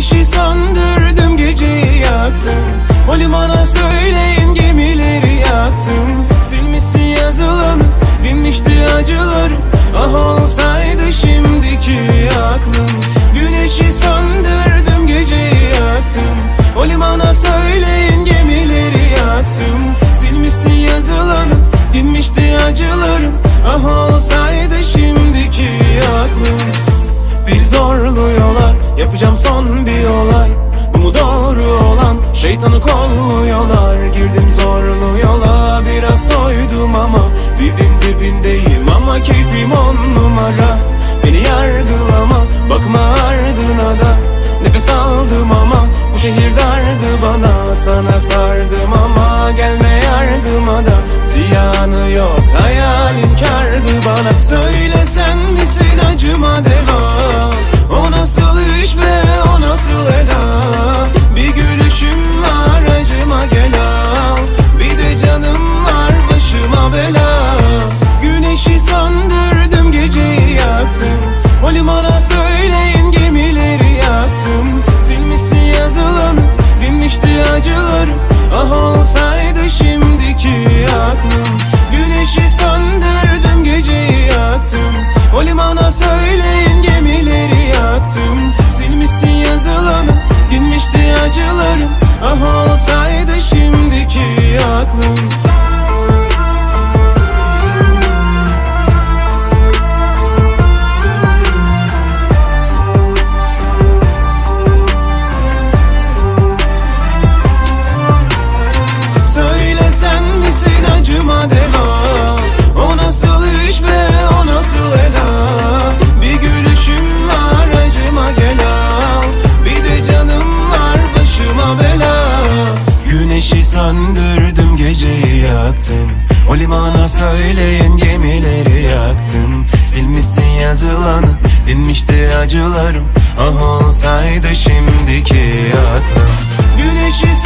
Güneşi söndürdüm geceyi yaktım. O limana söyleyin gemileri yaktım. Silmişsin yazılanı dinmişti acılarım Ah olsaydı Yapacağım son bir olay. Bu mu doğru olan? Şeytanı kolluyorlar. Girdim zorlu yola. Biraz toydum ama Dibin dibindeyim ama Keyfim on numara. Beni yargılama. Bakma ardına da. Nefes aldım ama Bu şehir dardı bana. Sana sardım ama Gelme yardıma da. Ziyanı yok. Hayalin kardı bana. Söyle sen misin acıma? Devam söndürdüm geceyi yaktım. O limana söyleyin gemileri yaktım. Silmişsin yazılanı dinmişti acılarım. Ah olsaydı şimdiki aklım. Güneşi